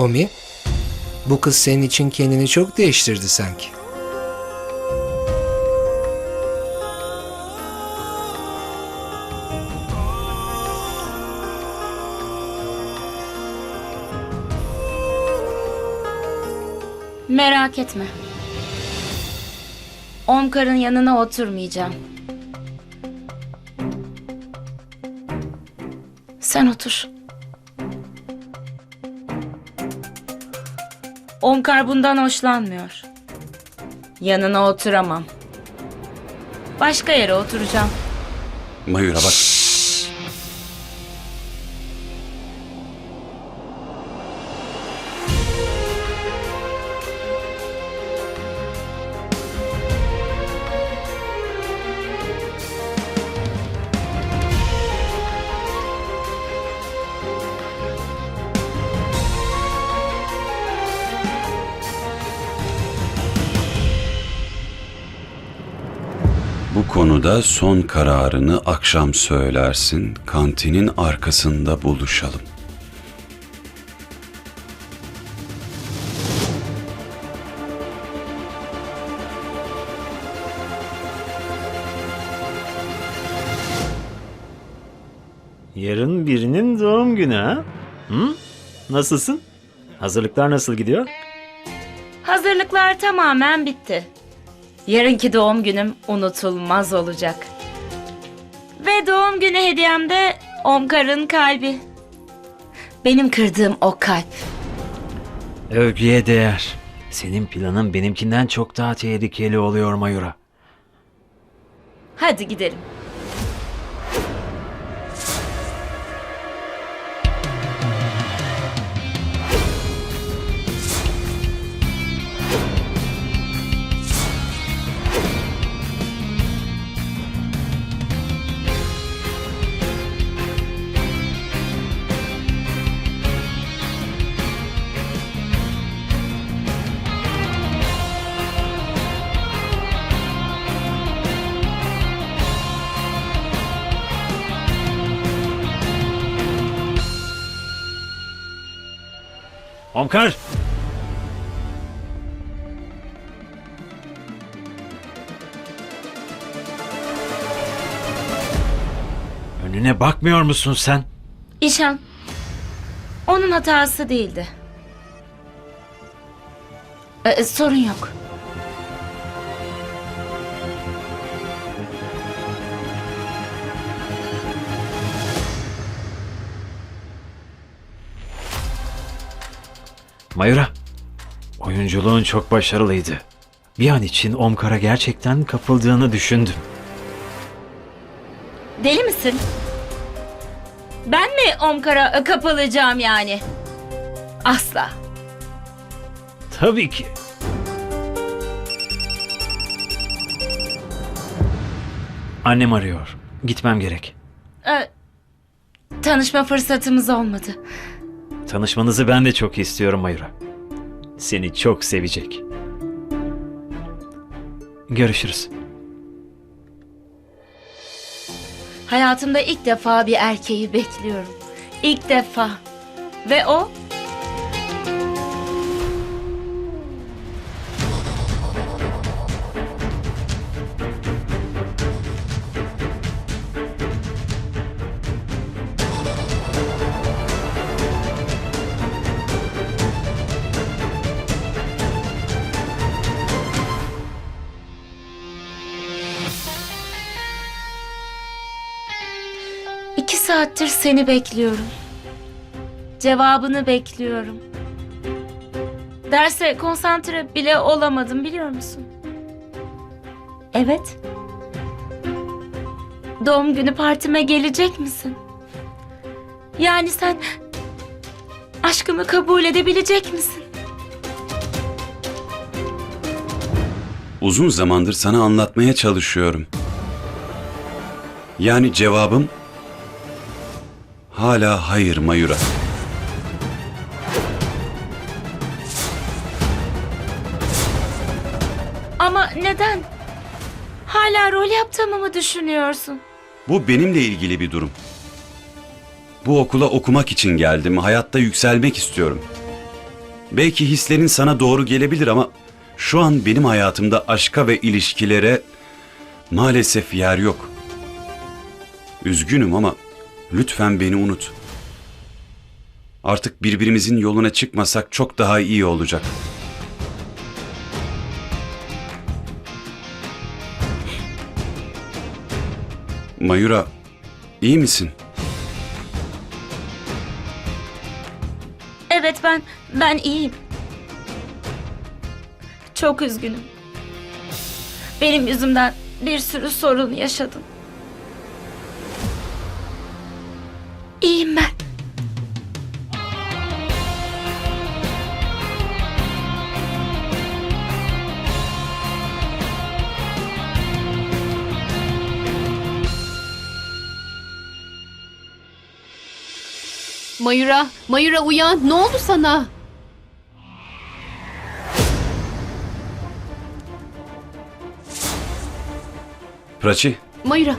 Omi, bu kız senin için kendini çok değiştirdi sanki. Merak etme. Omkar'ın yanına oturmayacağım. Sen otur. Omkar bundan hoşlanmıyor. Yanına oturamam. Başka yere oturacağım. Mayura bak. Konuda son kararını akşam söylersin. Kantinin arkasında buluşalım. Yarın birinin doğum günü ha? Hı? Nasılsın? Hazırlıklar nasıl gidiyor? Hazırlıklar tamamen bitti. Yarınki doğum günüm unutulmaz olacak. Ve doğum günü hediyem de Omkar'ın kalbi. Benim kırdığım o kalp. Övgüye değer. Senin planın benimkinden çok daha tehlikeli oluyor Mayura. Hadi gidelim. Omkar! Önüne bakmıyor musun sen? İşan. Onun hatası değildi. Ee, sorun yok. Mayura, oyunculuğun çok başarılıydı. Bir an için Omkar'a gerçekten kapıldığını düşündüm. Deli misin? Ben mi Omkar'a kapılacağım yani? Asla. Tabii ki. Annem arıyor. Gitmem gerek. Ee, tanışma fırsatımız olmadı. Tanışmanızı ben de çok istiyorum Mayura. Seni çok sevecek. Görüşürüz. Hayatımda ilk defa bir erkeği bekliyorum. İlk defa. Ve o İki saattir seni bekliyorum. Cevabını bekliyorum. Derse konsantre bile olamadım biliyor musun? Evet. Doğum günü partime gelecek misin? Yani sen aşkımı kabul edebilecek misin? Uzun zamandır sana anlatmaya çalışıyorum. Yani cevabım hala hayır Mayura. Ama neden? Hala rol yaptığımı mı düşünüyorsun? Bu benimle ilgili bir durum. Bu okula okumak için geldim. Hayatta yükselmek istiyorum. Belki hislerin sana doğru gelebilir ama şu an benim hayatımda aşka ve ilişkilere maalesef yer yok. Üzgünüm ama lütfen beni unut. Artık birbirimizin yoluna çıkmasak çok daha iyi olacak. Mayura, iyi misin? Evet ben ben iyiyim. Çok üzgünüm. Benim yüzümden bir sürü sorun yaşadım. Mayura, Mayura uyan. Ne oldu sana? Prachi, Mayura.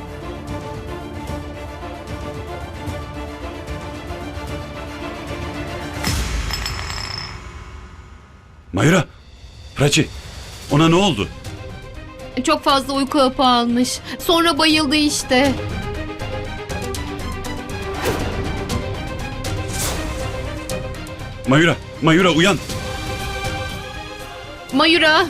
Mayura, Prachi, ona ne oldu? Çok fazla uyku hapı almış. Sonra bayıldı işte. Mayura, Mayura uyan. Mayura.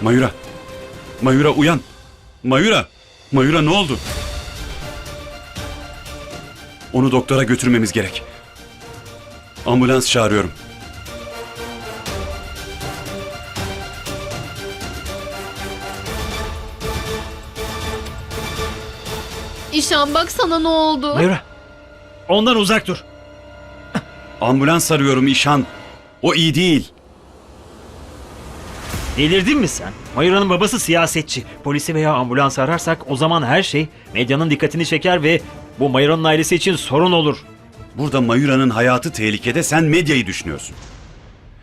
Mayura, Mayura uyan. Mayura, Mayura ne oldu? Onu doktora götürmemiz gerek. Ambulans çağırıyorum. İşan bak sana ne oldu? Mayura. Ondan uzak dur. Ambulans arıyorum İşan. O iyi değil. Delirdin mi sen? Mayura'nın babası siyasetçi. Polisi veya ambulans ararsak o zaman her şey medyanın dikkatini çeker ve bu Mayura'nın ailesi için sorun olur. Burada Mayura'nın hayatı tehlikede sen medyayı düşünüyorsun.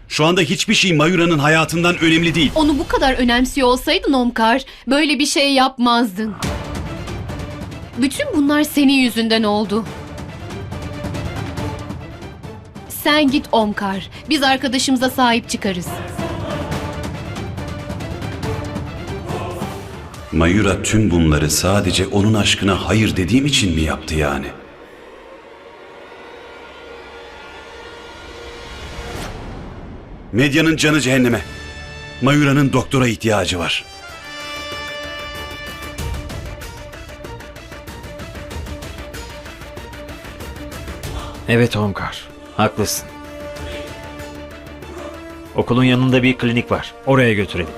Şu anda hiçbir şey Mayura'nın hayatından önemli değil. Onu bu kadar önemsiyor olsaydın Omkar, böyle bir şey yapmazdın. Bütün bunlar senin yüzünden oldu. Sen git Omkar. Biz arkadaşımıza sahip çıkarız. Mayura tüm bunları sadece onun aşkına hayır dediğim için mi yaptı yani? Medyanın canı cehenneme. Mayura'nın doktora ihtiyacı var. Evet Omkar, haklısın. Okulun yanında bir klinik var. Oraya götürelim.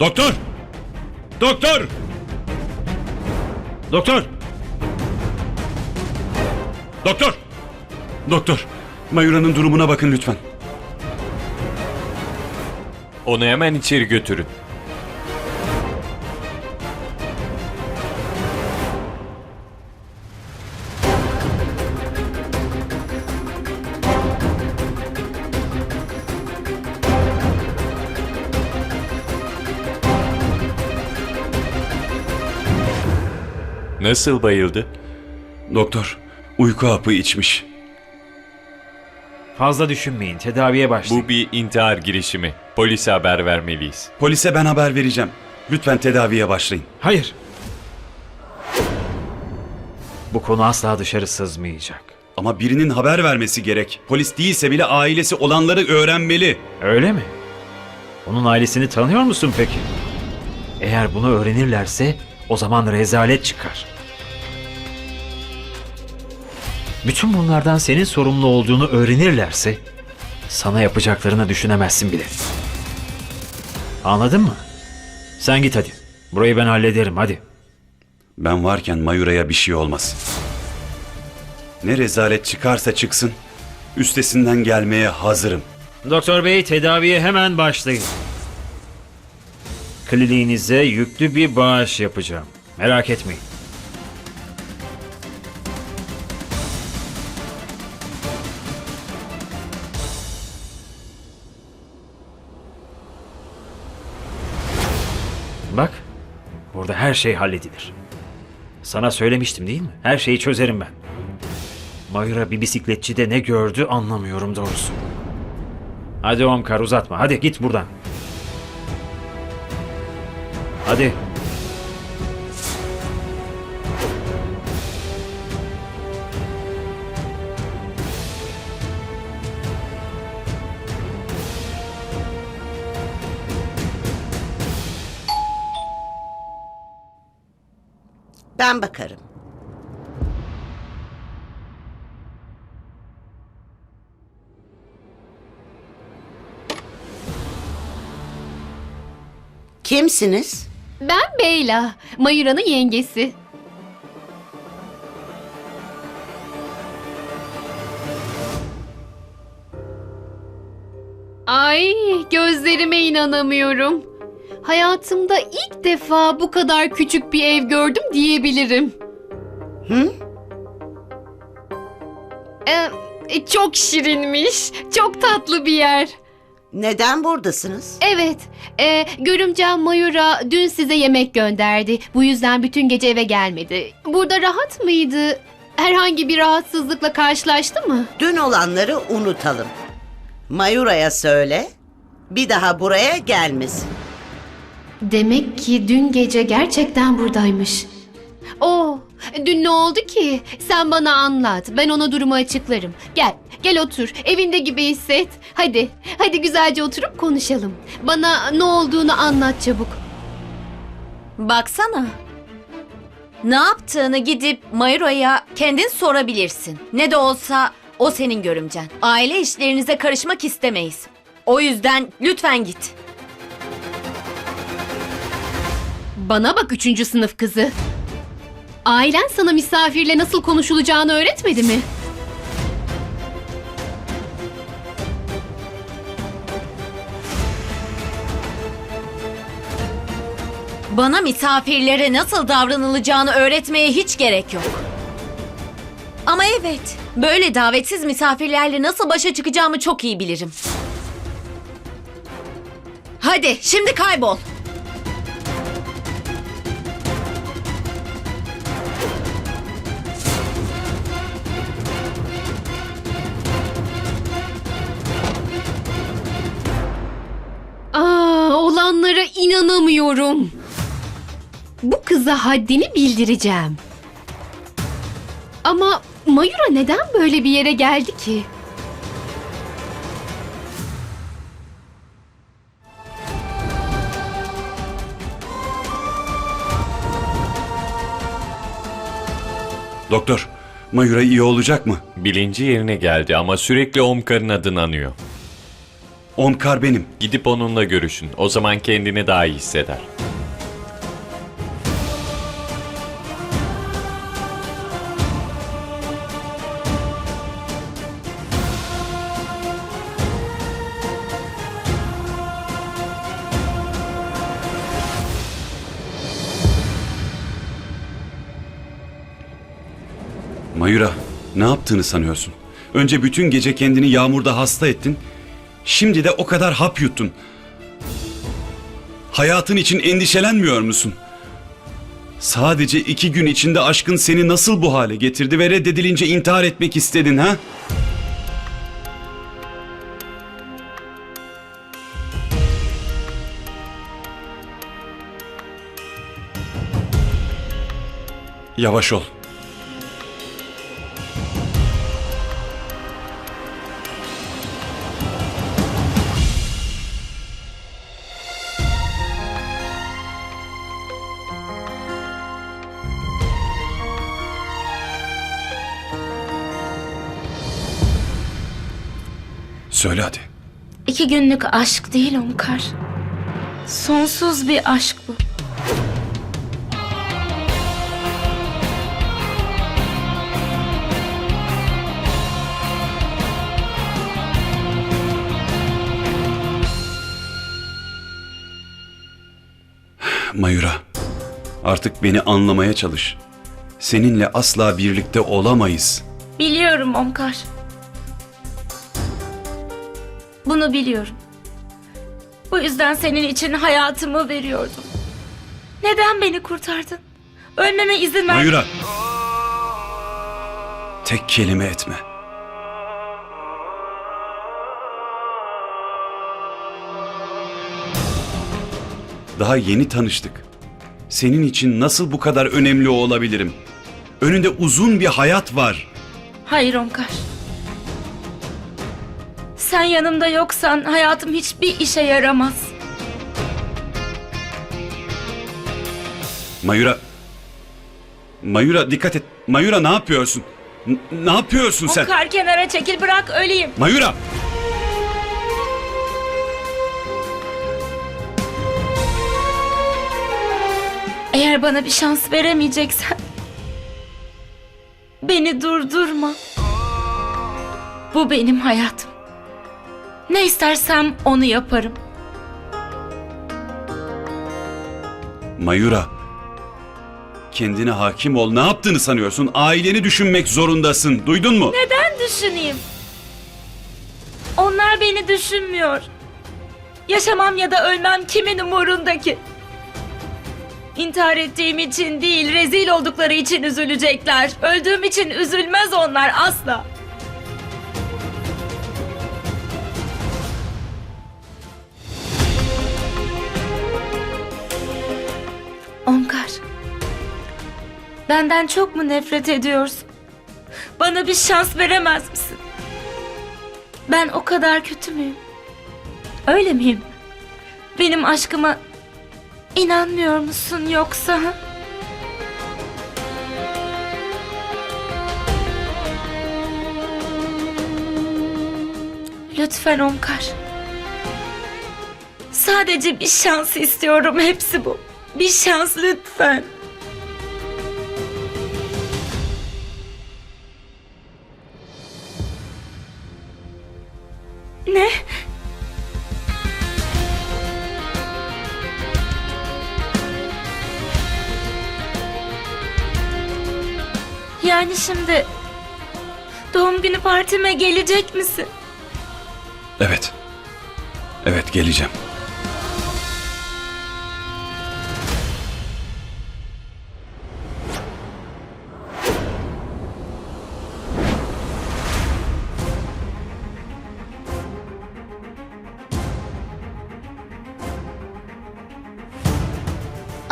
Doktor! Doktor! Doktor! Doktor! Doktor! Mayura'nın durumuna bakın lütfen. Onu hemen içeri götürün. Nasıl bayıldı? Doktor, uyku hapı içmiş. Fazla düşünmeyin, tedaviye başlayın. Bu bir intihar girişimi. Polise haber vermeliyiz. Polise ben haber vereceğim. Lütfen tedaviye başlayın. Hayır. Bu konu asla dışarı sızmayacak. Ama birinin haber vermesi gerek. Polis değilse bile ailesi olanları öğrenmeli. Öyle mi? Onun ailesini tanıyor musun peki? Eğer bunu öğrenirlerse o zaman rezalet çıkar. Bütün bunlardan senin sorumlu olduğunu öğrenirlerse sana yapacaklarını düşünemezsin bile. Anladın mı? Sen git hadi. Burayı ben hallederim hadi. Ben varken Mayura'ya bir şey olmaz. Ne rezalet çıkarsa çıksın, üstesinden gelmeye hazırım. Doktor bey tedaviye hemen başlayın kliniğinize yüklü bir bağış yapacağım. Merak etmeyin. Bak, burada her şey halledilir. Sana söylemiştim değil mi? Her şeyi çözerim ben. Mayra bir bisikletçi de ne gördü anlamıyorum doğrusu. Hadi Omkar uzatma. Hadi git buradan. Hadi. Ben bakarım. Kimsiniz? Ben Beyla, Mayura'nın yengesi. Ay, gözlerime inanamıyorum. Hayatımda ilk defa bu kadar küçük bir ev gördüm diyebilirim. Hı? Ee, çok şirinmiş, çok tatlı bir yer. Neden buradasınız? Evet, e, görümcem Mayura dün size yemek gönderdi. Bu yüzden bütün gece eve gelmedi. Burada rahat mıydı? Herhangi bir rahatsızlıkla karşılaştı mı? Dün olanları unutalım. Mayura'ya söyle, bir daha buraya gelmesin. Demek ki dün gece gerçekten buradaymış. Oh, dün ne oldu ki? Sen bana anlat. Ben ona durumu açıklarım. Gel, gel otur. Evinde gibi hisset. Hadi, hadi güzelce oturup konuşalım. Bana ne olduğunu anlat çabuk. Baksana. Ne yaptığını gidip Mayro'ya kendin sorabilirsin. Ne de olsa o senin görümcen. Aile işlerinize karışmak istemeyiz. O yüzden lütfen git. Bana bak üçüncü sınıf kızı. Ailen sana misafirle nasıl konuşulacağını öğretmedi mi? Bana misafirlere nasıl davranılacağını öğretmeye hiç gerek yok. Ama evet, böyle davetsiz misafirlerle nasıl başa çıkacağımı çok iyi bilirim. Hadi, şimdi kaybol. İnanamıyorum. Bu kıza haddini bildireceğim. Ama Mayura neden böyle bir yere geldi ki? Doktor, Mayura iyi olacak mı? Bilinci yerine geldi ama sürekli Omkar'ın adını anıyor. Omkar benim. Gidip onunla görüşün. O zaman kendini daha iyi hisseder. Mayura, ne yaptığını sanıyorsun? Önce bütün gece kendini yağmurda hasta ettin. Şimdi de o kadar hap yuttun. Hayatın için endişelenmiyor musun? Sadece iki gün içinde aşkın seni nasıl bu hale getirdi ve reddedilince intihar etmek istedin ha? Yavaş ol. Söyle hadi. İki günlük aşk değil Omkar. Sonsuz bir aşk bu. Mayura, artık beni anlamaya çalış. Seninle asla birlikte olamayız. Biliyorum Omkar. Bunu biliyorum. Bu yüzden senin için hayatımı veriyordum. Neden beni kurtardın? Ölmeme izin ver. Mayura! Tek kelime etme. Daha yeni tanıştık. Senin için nasıl bu kadar önemli olabilirim? Önünde uzun bir hayat var. Hayır Omkar. Sen yanımda yoksan hayatım hiçbir işe yaramaz. Mayura... Mayura dikkat et. Mayura ne yapıyorsun? N- ne yapıyorsun sen? Omkar kenara çekil bırak öleyim. Mayura! Eğer bana bir şans veremeyeceksen beni durdurma. Bu benim hayatım. Ne istersem onu yaparım. Mayura. Kendine hakim ol. Ne yaptığını sanıyorsun? Aileni düşünmek zorundasın. Duydun mu? Neden düşüneyim? Onlar beni düşünmüyor. Yaşamam ya da ölmem kimin umurunda ki? İntihar ettiğim için değil, rezil oldukları için üzülecekler. Öldüğüm için üzülmez onlar asla. Benden çok mu nefret ediyorsun? Bana bir şans veremez misin? Ben o kadar kötü müyüm? Öyle miyim? Benim aşkıma inanmıyor musun yoksa? Lütfen Omkar. Sadece bir şans istiyorum. Hepsi bu. Bir şans lütfen. Ne? Yani şimdi doğum günü partime gelecek misin? Evet. Evet geleceğim.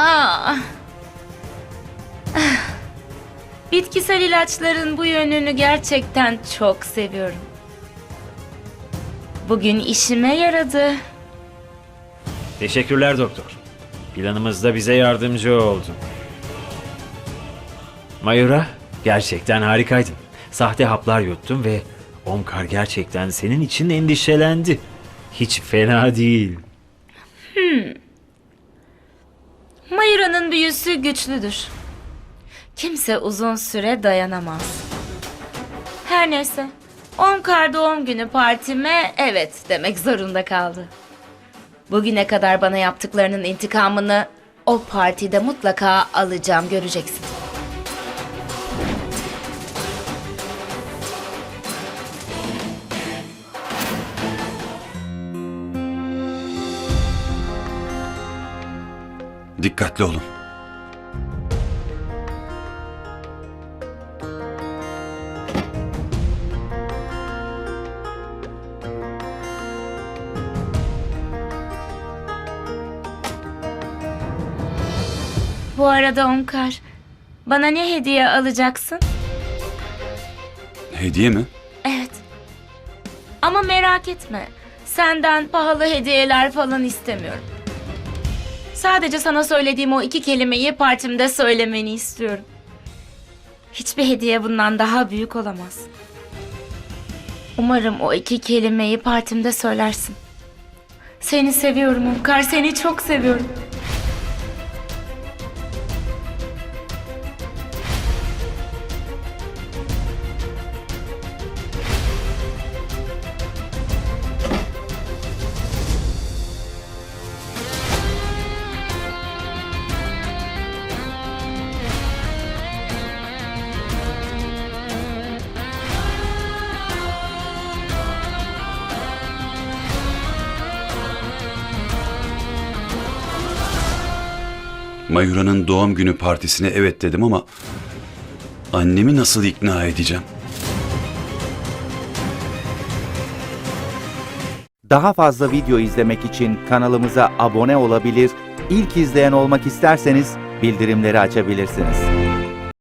Aa. Ah. Bitkisel ilaçların bu yönünü gerçekten çok seviyorum. Bugün işime yaradı. Teşekkürler doktor. Planımızda bize yardımcı oldun. Mayura, gerçekten harikaydın. Sahte haplar yuttun ve Omkar gerçekten senin için endişelendi. Hiç fena değil. Mayura'nın büyüsü güçlüdür. Kimse uzun süre dayanamaz. Her neyse. Omkar doğum günü partime evet demek zorunda kaldı. Bugüne kadar bana yaptıklarının intikamını o partide mutlaka alacağım göreceksin. Dikkatli olun. Bu arada Omkar, bana ne hediye alacaksın? Hediye mi? Evet. Ama merak etme. Senden pahalı hediyeler falan istemiyorum. Sadece sana söylediğim o iki kelimeyi partimde söylemeni istiyorum. Hiçbir hediye bundan daha büyük olamaz. Umarım o iki kelimeyi partimde söylersin. Seni seviyorum Umkar, seni çok seviyorum. Mayura'nın doğum günü partisine evet dedim ama annemi nasıl ikna edeceğim? Daha fazla video izlemek için kanalımıza abone olabilir, ilk izleyen olmak isterseniz bildirimleri açabilirsiniz.